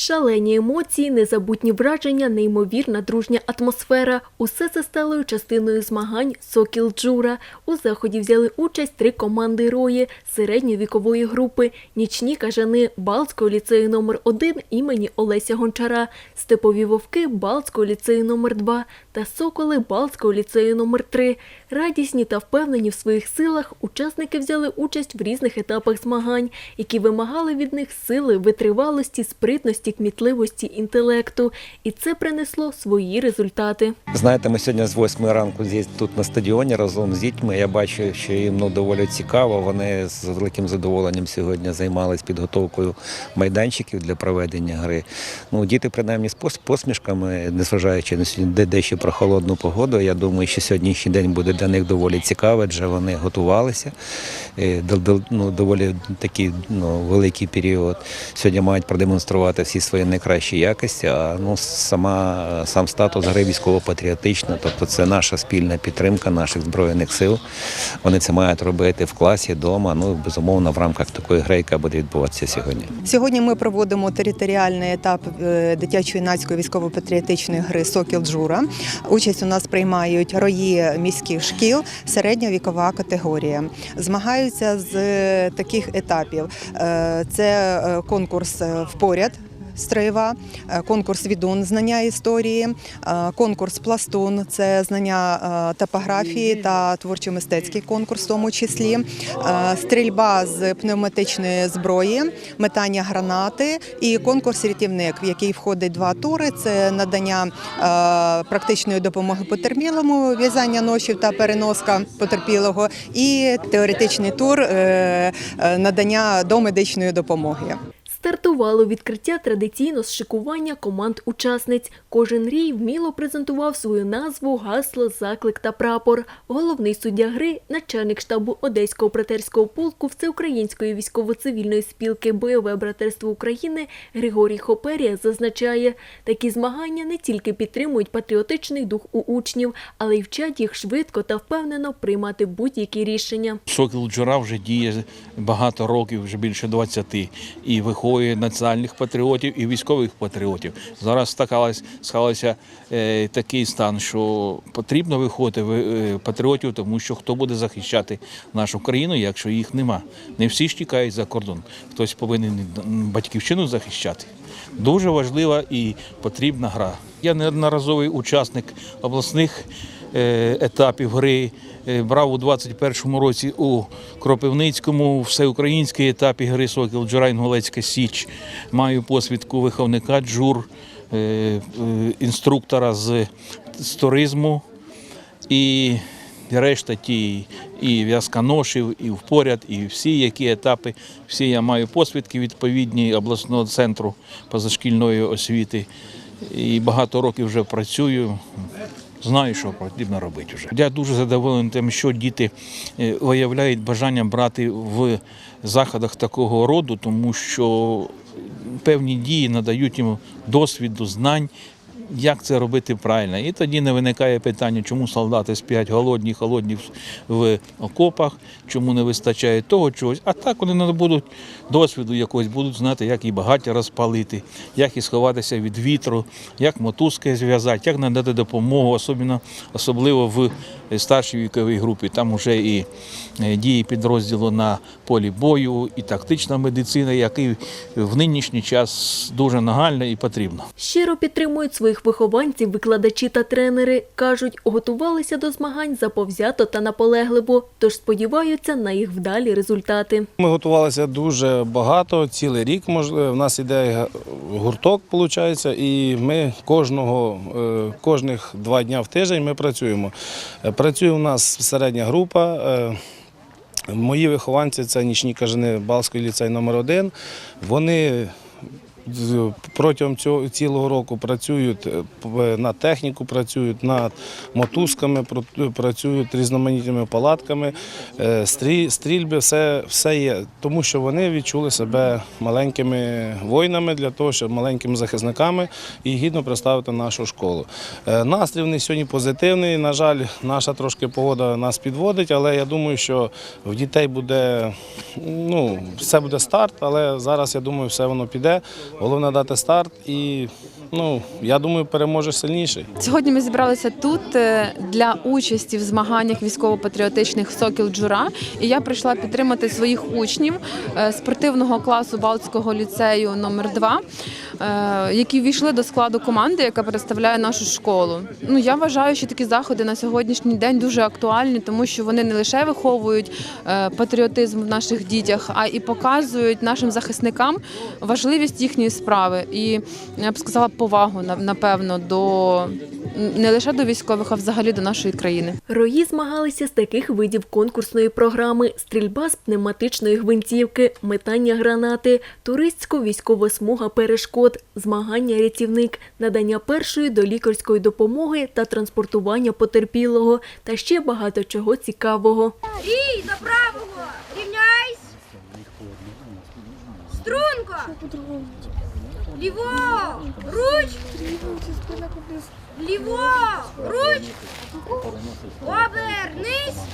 Шалені емоції, незабутні враження, неймовірна дружня атмосфера. Усе це стало частиною змагань Сокіл Джура. У заході взяли участь три команди рої середньовікової групи, нічні кажани Балтського ліцею номер 1 імені Олеся Гончара, степові вовки Балтського ліцею номер 2 та соколи Балтського ліцею номер 3 Радісні та впевнені в своїх силах, учасники взяли участь в різних етапах змагань, які вимагали від них сили, витривалості, спритності, кмітливості, інтелекту. І це принесло свої результати. Знаєте, ми сьогодні з 8 ранку тут на стадіоні разом з дітьми. Я бачу, що їм ну, доволі цікаво. Вони з великим задоволенням сьогодні займалися підготовкою майданчиків для проведення гри. Ну, діти, принаймні, з пос- посмішками, незважаючи на сьогодні де- дещо про холодну погоду. Я думаю, що сьогоднішній день буде для них доволі цікавий, адже вони готувалися. Е, Ну, доволі такий ну, великий період. Сьогодні мають продемонструвати всі свої найкращі якості. А ну, сама, сам статус гри військово-патріотична, тобто це наша спільна підтримка наших збройних сил. Вони це мають робити в класі, вдома. Ну, безумовно, в рамках такої гри, яка буде відбуватися сьогодні. Сьогодні ми проводимо територіальний етап е, дитячо-юнацької військово-патріотичної гри Сокіл Джура. Участь у нас приймають рої міських шкіл, середньовікова категорія. Змагаються з е, таких етапів: Е, це е, конкурс впоряд. Строєва, е, конкурс відун знання історії, е, конкурс пластун це знання е, топографії та творчо-мистецький конкурс, в тому числі, стрільба з пневматичної зброї, метання гранати і конкурс рятівник, в який входить два тури: це надання практичної допомоги потерпілому, в'язання ношів та переноска потерпілого, і теоретичний тур надання домедичної допомоги. Стартувало відкриття традиційно з шикування команд учасниць. Кожен рій вміло презентував свою назву, гасло, заклик та прапор. Головний суддя гри, начальник штабу Одеського братерського полку Всеукраїнської військово-цивільної спілки Бойове братерство України Григорій Хоперія зазначає, такі змагання не тільки підтримують патріотичний дух у учнів, але й вчать їх швидко та впевнено приймати будь-які рішення. Сокіл Джура вже діє багато років, вже більше 20, і виховує національних патріотів і військових патріотів. Зараз стакалась, склалося е, такий стан, що потрібно виходити ви- е, патріотів, тому що хто буде захищати нашу країну, якщо їх нема. Не всі ж тікають за кордон. Хтось повинен батьківщину захищати. Дуже важлива і потрібна гра. Я неодноразовий учасник обласних етапів гри. Е, Брав у 21-му році у Кропивницькому всеукраїнській етапі гри Сокіл Джура Інгулецька Січ. Маю посвідку виховника джур, е, е, інструктора з, з туризму і решта ті і в'язка ношів, і впоряд, і всі, які етапи, всі я маю посвідки відповідні обласного центру позашкільної освіти. І багато років вже працюю. Знаю, що потрібно робити вже. Я дуже задоволений тим, що діти е, виявляють бажання брати в заходах такого роду, тому що певні дії надають їм досвіду, знань, як це робити правильно. І тоді не виникає питання, чому солдати сплять голодні, холодні в- окопах, чому не вистачає того чогось. А так вони набудуть досвіду якогось, будуть знати, як і багаття розпалити, як і сховатися від вітру, як мотузки зв'язати, як надати допомогу, особливо, особливо в старшій віковій групі. Там вже і е, дії підрозділу на полі бою, і тактична медицина, який в нинішній час дуже нагальна і потрібна. Щиро підтримують своїх вихованців, викладачі та тренери. Кажуть, готувалися до змагань заповзято та наполегливо, тож сподіваються на їх вдалі результати. Ми готувалися дуже багато, цілий рік. Можливо, в нас іде гурток, виходить, і ми кожного, е, кожних два дні в тиждень ми працюємо. Е, Працює у нас середня група. е, Мої вихованці це нічні кажани Балської ліцей номер 1 Вони протягом цього цілого року працюють е, на техніку, працюють над мотузками, працюють різноманітними палатками, е, стрільби, все, все є. Тому що вони відчули себе маленькими воїнами для того, щоб маленькими захисниками і гідно представити нашу школу. Е, Настрій в сьогодні позитивний. На жаль, наша трошки погода нас підводить, але я думаю, що в дітей буде ну, все буде старт, але зараз я думаю, все воно піде. Головне дати старт і ну, я думаю, переможе сильніший. Сьогодні ми зібралися тут е, для участі в змаганнях військово-патріотичних Сокіл Джура. І я прийшла підтримати своїх учнів е, спортивного класу Балтського ліцею номер 2 е, які війшли до складу команди, яка представляє нашу школу. Ну я вважаю, що такі заходи на сьогоднішній день дуже актуальні, тому що вони не лише виховують патріотизм в наших дітях, а і показують нашим захисникам важливість їхньої справи. І я б сказала повагу на- напевно до не лише до військових, а взагалі до нашої країни. Рої змагалися з таких видів конкурсної програми: стрільба з пневматичної гвинтівки, метання гранати, туристсько-військова смуга перешкод, змагання рятівник, надання першої до лікарської допомоги та транспортування потерпілого та ще багато чого цікавого. Рій до правого! Рівняйсь! Струнко! Ліво! Руч! Ліво! Руч! Обернись!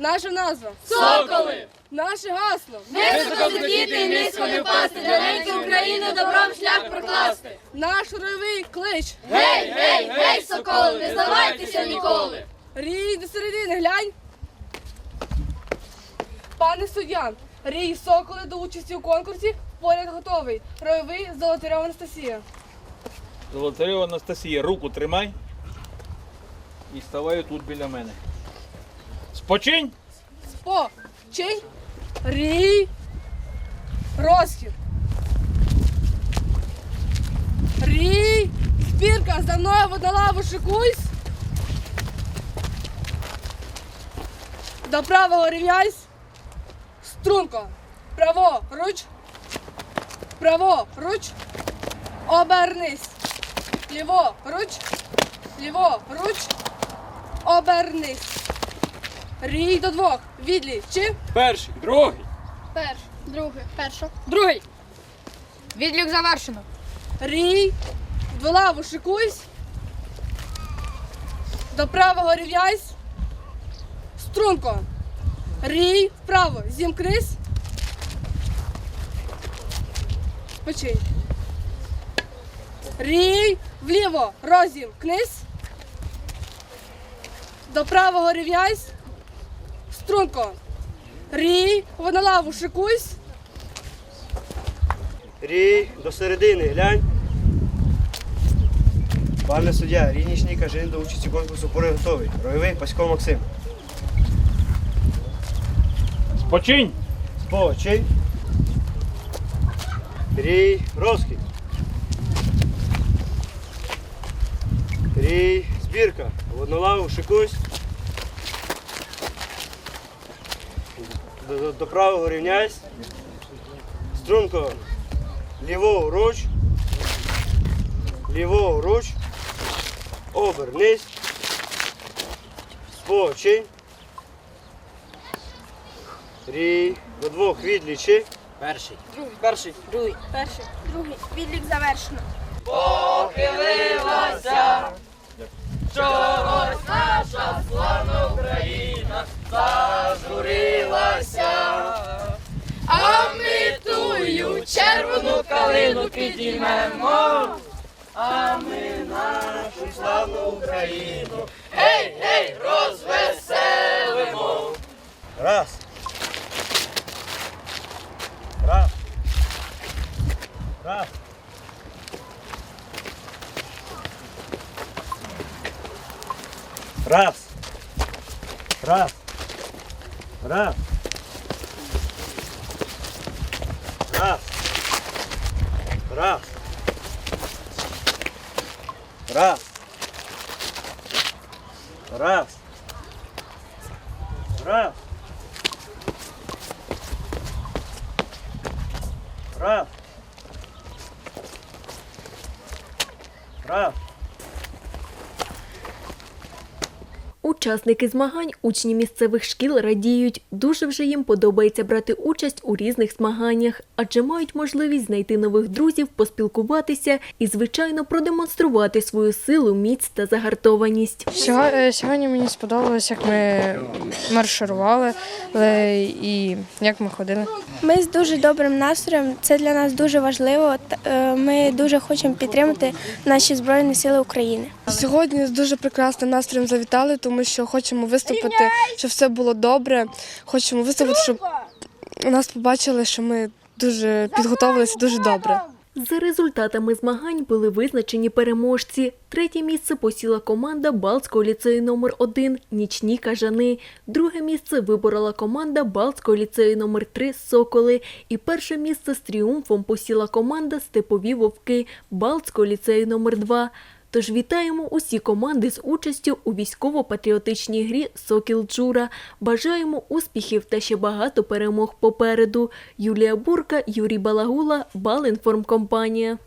Наша назва. Соколи! Наше гасло. Високо злетіти і низько не впасти, для неньки України добром шлях прокласти. Наш ройовий клич. Гей, гей, гей, соколи, не здавайтеся ніколи. Рій до середини, глянь. Пане суддя, рій соколи до участі у конкурсі. Поряд готовий. Ройовий Золотарьова Анастасія. Золотарєва Анастасія, руку тримай і ставай тут біля мене. Спочинь! Спо. Чинь. Рій. Розхід. Рій. Збірка за мною в одну шикуйсь. До правого рівняйсь. Струнко. Право, руч. Право, руч. Обернись. Ліво, руч. Ліво, руч. Обернись. Рій до двох. Відлі. Чи? Перший, другий. Перший, другий, перший. Другий. Відлік завершено. Рій. В лаву шикуйсь. До правого рівняйсь. Струнко. Рій вправо. Зімкнись. Починь. Рій вліво. Розімкнись. До правого рівняйсь. Струнко. Рій, на лаву, шикуйсь. Рій, до середини, глянь. Пане суддя, рій нічний кажин до участі конкурсу пори готовий. Ройовий Пасько Максим. Спочинь! Спочинь. Рій, розхід. Рій, збірка. Воднолаву, шикуйсь. до, до, до правого рівняйсь. Струнко. Ліворуч. Ліворуч. Обернись. Спочинь. Рій. До двох відлічи. Перший. Другий. Перший. Другий. Перший. Другий. Відлік завершено. Похилилася. Чогось наша славна Україна. А ми тую червону калину підіймемо. А ми нашу славну Україну. Гей, гей, розвеселимо. Раз. Раз. Раз. Раз. Раз. Раз. Раз. Раз. Раз. Раз. Раз. Раз. Раз. Учасники змагань, учні місцевих шкіл радіють. Дуже вже їм подобається брати участь у різних змаганнях, адже мають можливість знайти нових друзів, поспілкуватися і, звичайно, продемонструвати свою силу, міць та загартованість. Е, Сьогодні мені сподобалось, як ми марширували е, і як ми ходили. Ми з дуже добрим настроєм. Це для нас дуже важливо. Е, Ми дуже хочемо підтримати наші Збройні Сили України. Сьогодні з дуже прекрасним настроєм завітали, тому що хочемо виступити, щоб все було добре. Хочемо виступити, щоб нас побачили, що ми дуже підготовилися дуже добре. За результатами змагань були визначені переможці. Третє місце посіла команда Балтського ліцею номер 1 Нічні кажани. Друге місце виборола команда Балтського ліцею номер 3 Соколи. І перше місце з тріумфом посіла команда Степові вовки Балтського ліцею номер 2 Тож вітаємо усі команди з участю у військово-патріотичній грі Сокіл Джура. Бажаємо успіхів та ще багато перемог попереду. Юлія Бурка, Юрій Балагула, Балінформкомпанія.